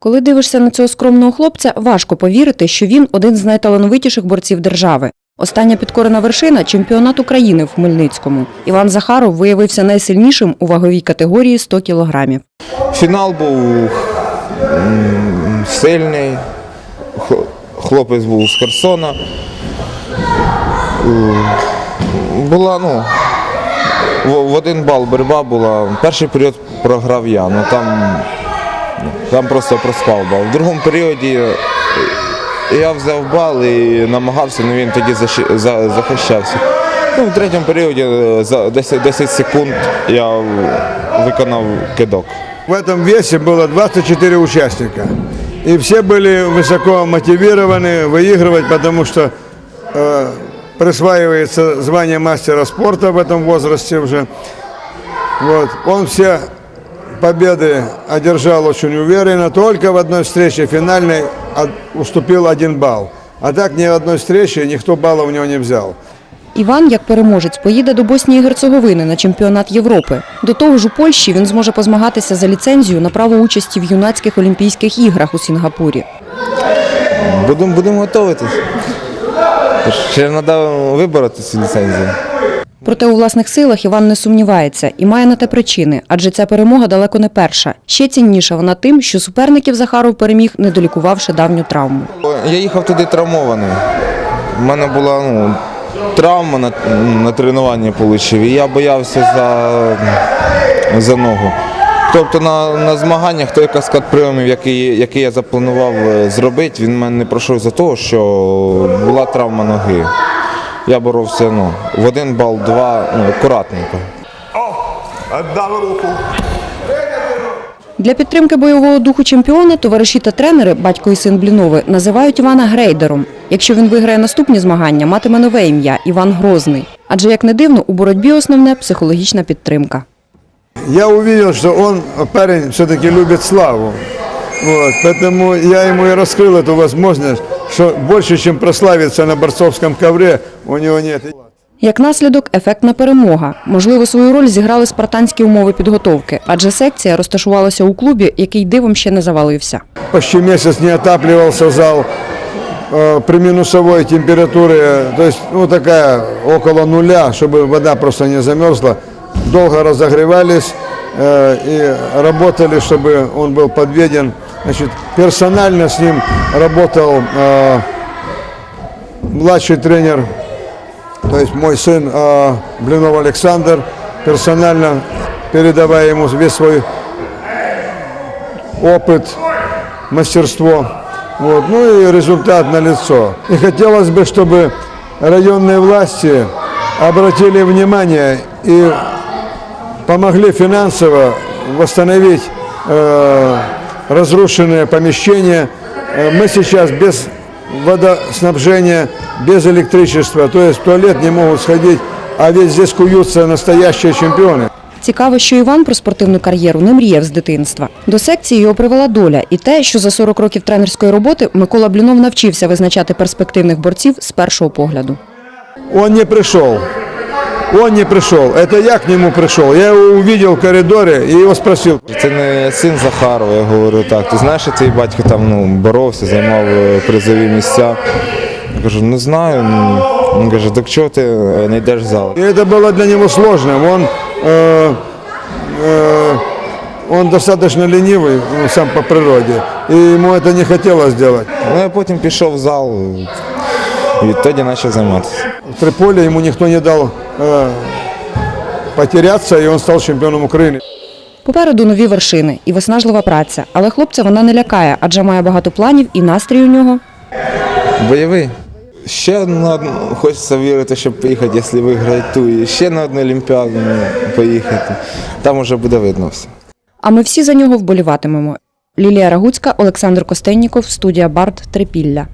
Коли дивишся на цього скромного хлопця, важко повірити, що він один з найталановитіших борців держави. Остання підкорена вершина чемпіонат України в Хмельницькому. Іван Захаров виявився найсильнішим у ваговій категорії 100 кілограмів. Фінал був сильний. Хлопець був з Херсона. Була, ну, в, один бал боротьба була. Перший період програв я, ну там, там просто проспав бал. В другому періоді е, я взяв бал і намагався, але він тоді защи- за- захищався. Ну, в третьому періоді е, за 10, 10 секунд я виконав кидок. В этом весе было 24 участника. И все были высоко мотивированы выигрывать, потому что э, присваивается звание мастера спорта в этом возрасте уже. Вот. Он все победы одержал очень уверенно. Только в одной встрече финальной уступил один балл. А так ни в одной встрече никто балла у него не взял. Іван, як переможець, поїде до Боснії і Герцеговини на чемпіонат Європи. До того ж, у Польщі він зможе позмагатися за ліцензію на право участі в юнацьких Олімпійських іграх у Сінгапурі. Будемо будемо готуватись. Ще треба вибороти цю ліцензію. Проте у власних силах Іван не сумнівається і має на те причини, адже ця перемога далеко не перша. Ще цінніша вона тим, що суперників Захаров переміг, не долікувавши давню травму. Я їхав туди травмований. У мене була ну, травма на, на тренуванні отримав, і я боявся за, за ногу. Тобто на, на змаганнях той каскад прийомів, який, який я запланував е, зробити, він мене не пройшов за того, що була травма ноги Я боровся ну, в один бал, два, ну, акуратненько. Отдав руку. Для підтримки бойового духу чемпіона товариші та тренери, батько і син Блінови, називають Івана грейдером. Якщо він виграє наступні змагання, матиме нове ім'я Іван Грозний. Адже як не дивно, у боротьбі основне психологічна підтримка. Я увидел, что он, парень, все-таки любит славу. Вот, поэтому я ему и раскрыл эту возможность, что больше, чем прославиться на борцовском ковре, у него нет. Як наслідок, ефектна перемога. Можливо, свою роль зіграли спартанські умови підготовки, адже секція розташувалася у клубі, який дивом ще не завалився. Почти месяц не отапливался зал э, при минусовой температуре, то есть ну, такая около нуля, чтобы вода просто не замерзла. Долго разогревались э, и работали, чтобы он был подведен. Значит, персонально с ним работал э, младший тренер, то есть мой сын э, Блинов Александр, персонально передавая ему весь свой опыт, мастерство. Вот. Ну и результат налицо. И хотелось бы, чтобы районные власти обратили внимание и помогли финансово восстановить э, разрушенные помещения. Э, Мы сейчас без водоснабжения, без электричества, то есть в туалет не могут сходить, а ведь здесь куются настоящие чемпионы. Цікаво, що Іван про спортивну кар'єру не мріяв з дитинства. До секції його привела доля і те, що за 40 років тренерської роботи Микола Блінов навчився визначати перспективних борців з першого погляду. Он не пришел. Он не пришел. Это я к нему пришел. Я его увидел в коридоре и его спросил. Це не син Захарова, я говорю так. Ти знаєш, що твій батько там ну, боровся, займав е, призові місця. Я кажу, не знаю. Ну, Він каже, так чого ти е, не йдеш в зал? И это было для него сложно. Он, э, э, он достаточно ленивый ну, сам по природе. И ему это не хотелось сделать. Ну, я потім пішов в зал і відтоді почав займатися. В Триполи ему никто не дал э, потеряться, и он стал чемпионом Украины. Попереду нові вершини і виснажлива праця. Але хлопця вона не лякає, адже має багато планів і настрій у нього. Бойовий. Ще на одну, хочеться вірити, щоб поїхати, якщо виграють ту. І ще на одну Олімпіаду поїхати. Там вже буде видно все. А ми всі за нього вболіватимемо. Лілія Рагуцька, Олександр Костенніков, студія Барт Трипілля.